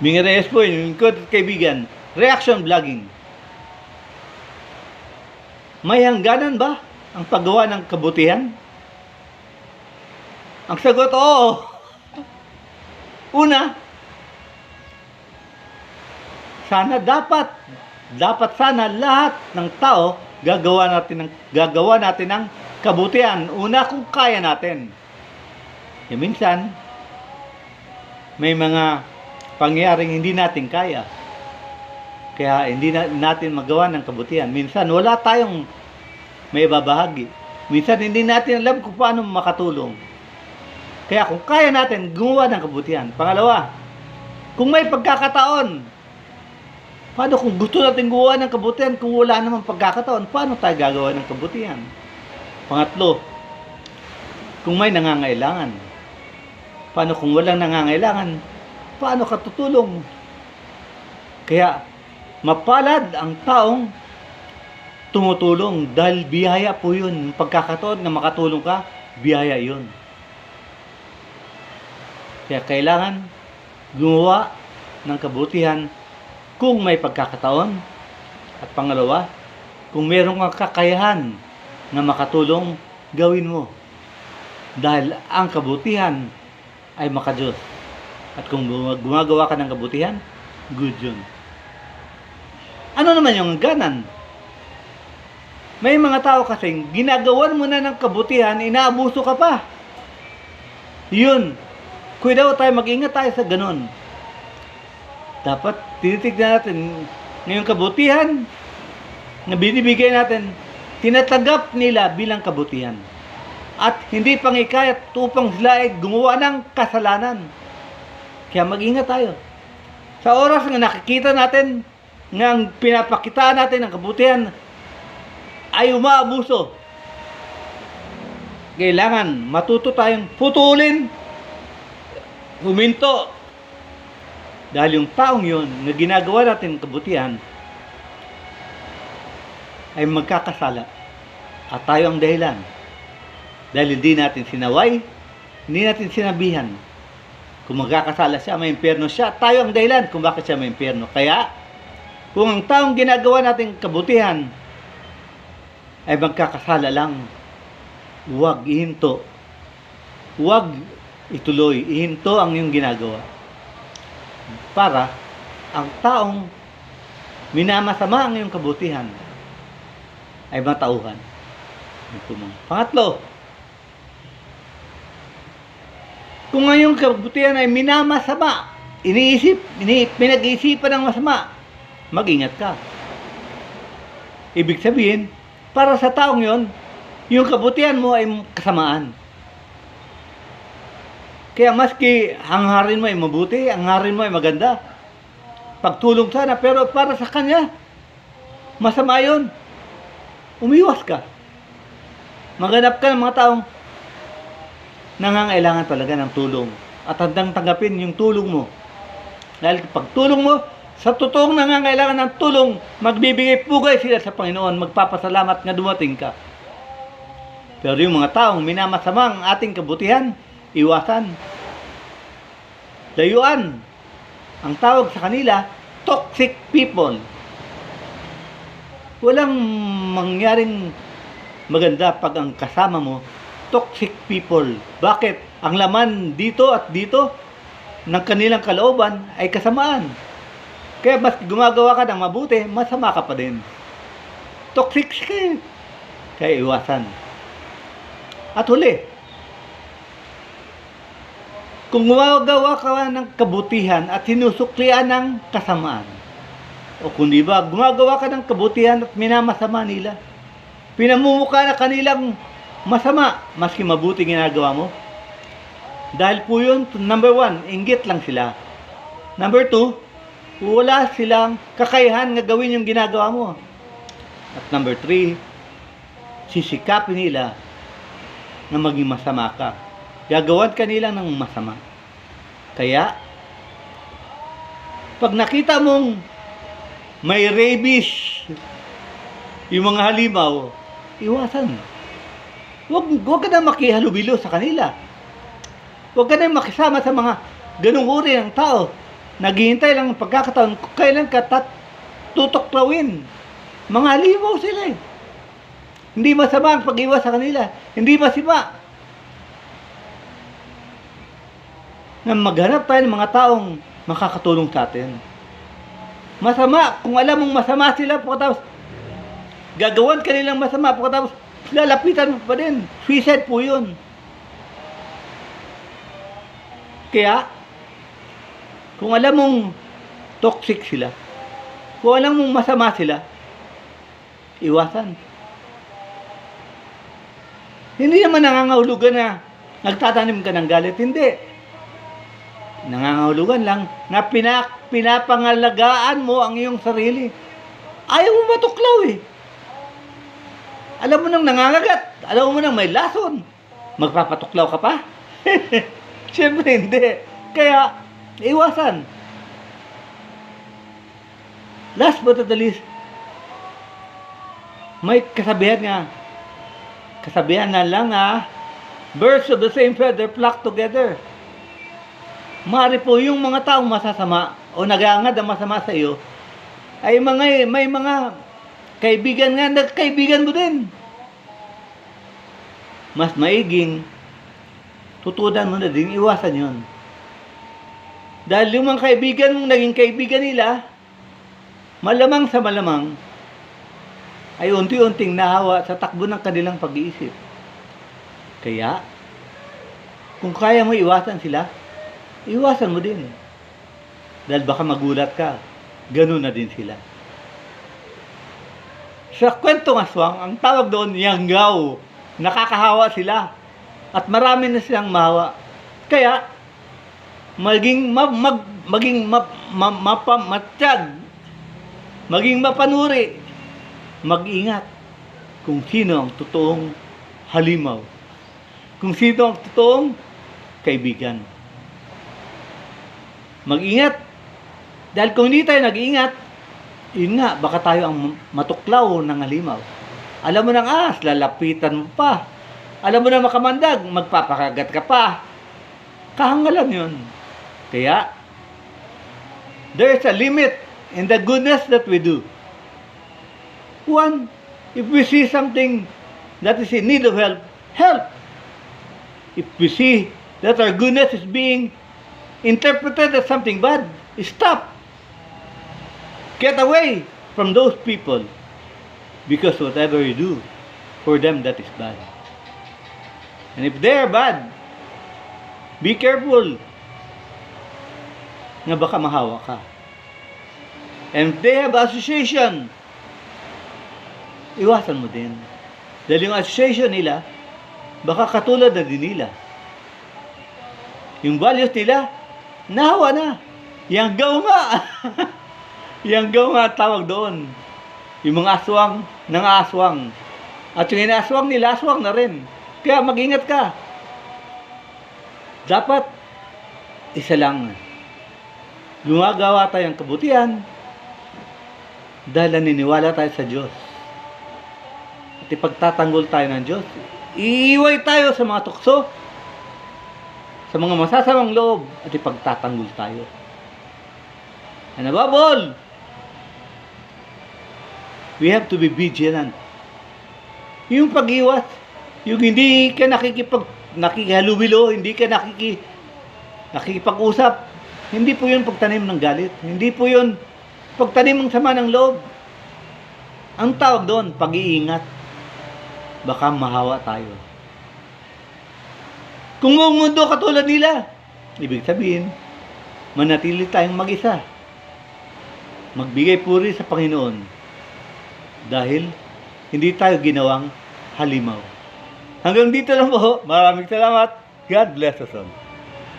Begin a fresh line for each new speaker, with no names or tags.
Bing Reyes po yun, yung ko kaibigan, reaction vlogging. May hangganan ba ang paggawa ng kabutihan? Ang sagot, oo. Una, sana dapat, dapat sana lahat ng tao gagawa natin ng gagawa natin ng kabutihan. Una kung kaya natin. E minsan, may mga pangyayaring hindi natin kaya. Kaya hindi na, natin magawa ng kabutihan. Minsan wala tayong may babahagi. Minsan hindi natin alam kung paano makatulong. Kaya kung kaya natin gumawa ng kabutihan. Pangalawa, kung may pagkakataon, paano kung gusto natin gumawa ng kabutihan kung wala namang pagkakataon, paano tayo gagawa ng kabutihan? Pangatlo, kung may nangangailangan, paano kung walang nangangailangan, paano ka tutulong? Kaya, mapalad ang taong tumutulong dahil biyaya po yun. Pagkakataon na makatulong ka, biyaya yun. Kaya kailangan gumawa ng kabutihan kung may pagkakataon. At pangalawa, kung meron kang kakayahan na makatulong, gawin mo. Dahil ang kabutihan ay makajos. At kung gumagawa ka ng kabutihan, good yun. Ano naman yung ganan? May mga tao kasing ginagawan mo na ng kabutihan, inaabuso ka pa. Yun. Kuya daw tayo, mag-ingat tayo sa ganun. Dapat tinitignan natin ngayong kabutihan na binibigay natin, tinatanggap nila bilang kabutihan. At hindi pangikayat upang sila ay gumawa ng kasalanan. Kaya mag-ingat tayo. Sa oras na nakikita natin na ang pinapakitaan natin ng kabutihan ay umaabuso. Kailangan matuto tayong putulin, huminto. Dahil yung taong yun na ginagawa natin kabutihan ay magkakasala. At tayo ang dahilan. Dahil hindi natin sinaway, hindi natin sinabihan. Kung magkakasala siya, may impyerno siya, tayo ang dahilan kung bakit siya may impyerno. Kaya, kung ang taong ginagawa natin kabutihan ay magkakasala lang, huwag ihinto. Huwag ituloy. Ihinto ang iyong ginagawa. Para ang taong minamasama ang iyong kabutihan ay matauhan. Ito mo. Pangatlo, kung ang iyong kabutihan ay minamasama, iniisip, ini, pinag-iisipan ng masama, mag-ingat ka. Ibig sabihin, para sa taong yon, yung kabutihan mo ay kasamaan. Kaya maski hangharin mo ay mabuti, hangharin mo ay maganda. Pagtulong sana, pero para sa kanya, masama yon. Umiwas ka. Maghanap ka ng mga taong nangangailangan talaga ng tulong at handang tanggapin yung tulong mo. Dahil pag tulong mo, sa totoong nangangailangan ng tulong, magbibigay pugay sila sa Panginoon, magpapasalamat nga dumating ka. Pero yung mga taong minamasama ang ating kabutihan, iwasan. Layuan. Ang tawag sa kanila, toxic people. Walang mangyaring maganda pag ang kasama mo, toxic people. Bakit? Ang laman dito at dito ng kanilang kalooban ay kasamaan. Kaya mas gumagawa ka ng mabuti, masama ka pa din. Toxic ka eh. Kaya iwasan. At huli, kung gumagawa ka ng kabutihan at sinusuklian ng kasamaan, o kung di ba, gumagawa ka ng kabutihan at minamasama nila, pinamumuka na kanilang masama, maski mabuti ginagawa mo. Dahil po yun, number one, inggit lang sila. Number two, wala silang kakayahan nga gawin yung ginagawa mo. At number three, sisikapin nila na maging masama ka. Gagawan ka nila ng masama. Kaya, pag nakita mong may rabies yung mga halimaw, iwasan. Huwag, huwag ka na makihalubilo sa kanila. Huwag ka na makisama sa mga ganung uri ng tao. naghihintay lang ng pagkakataon kung kailan ka tat tutuklawin. Mga limaw sila eh. Hindi masama ang pag-iwas sa kanila. Hindi masama na maghanap tayo ng mga taong makakatulong sa atin. Masama, kung alam mong masama sila, pagkatapos gagawan ka nilang masama, pagkatapos lalapitan mo pa din. Suicide po yun. Kaya, kung alam mong toxic sila, kung alam mong masama sila, iwasan. Hindi naman nangangahulugan na nagtatanim ka ng galit. Hindi. Nangangahulugan lang na pinak, pinapangalagaan mo ang iyong sarili. Ayaw mo matuklaw eh. Alam mo nang nangangagat. Alam mo nang may lason. Magpapatuklaw ka pa? Siyempre hindi. Kaya, iwasan. Last but not the least, may kasabihan nga, kasabihan na lang ah, birds of the same feather flock together. Mari po yung mga taong masasama o nagangad ang masama sa iyo, ay mga, may mga kaibigan nga, nagkaibigan mo din. Mas maiging, tutudan mo na din, iwasan yon. Dahil yung mga kaibigan mong naging kaibigan nila, malamang sa malamang, ay unti-unting nahawa sa takbo ng kanilang pag-iisip. Kaya, kung kaya mo iwasan sila, iwasan mo din. Dahil baka magulat ka, ganun na din sila. Sa kwentong aswang, ang tawag doon, yanggaw. Nakakahawa sila. At marami na silang mahawa. Kaya, maging ma, mag, maging ma, ma, mapa, matiyag, maging mapanuri, mag-ingat kung sino ang totoong halimaw. Kung sino ang totoong kaibigan. Mag-ingat. Dahil kung hindi tayo nag-ingat, yun nga, baka tayo ang matuklaw ng halimaw. Alam mo nang as, lalapitan mo pa. Alam mo na makamandag, magpapakagat ka pa. Kahangalan yun. Kaya, there's a limit in the goodness that we do. One, if we see something that is in need of help, help. If we see that our goodness is being interpreted as something bad, stop. Get away from those people because whatever you do for them, that is bad. And if they are bad, be careful na baka mahawa ka. And if they have association, iwasan mo din. Dahil yung association nila, baka katulad na din nila. Yung values nila, nahawa na. Yang gaw nga. Yang gaw nga tawag doon. Yung mga aswang, ng aswang. At yung inaswang nila, aswang na rin. Kaya mag-ingat ka. Dapat, isa lang. Gumagawa tayo ng kabutihan dahil naniniwala tayo sa Diyos. At ipagtatanggol tayo ng Diyos. Iiway tayo sa mga tukso, sa mga masasamang loob, at ipagtatanggol tayo. And above all, we have to be vigilant. Yung pag-iwas, yung hindi ka nakikipag, nakikihalubilo, hindi ka nakiki, nakikipag-usap, hindi po yun pagtanim ng galit. Hindi po yun pagtanim ng sama ng loob. Ang tawag doon, pag-iingat. Baka mahawa tayo. Kung ang mundo katulad nila, ibig sabihin, manatili tayong mag-isa. Magbigay puri sa Panginoon. Dahil hindi tayo ginawang halimaw. Hanggang dito lang po. Maraming salamat. God bless us all.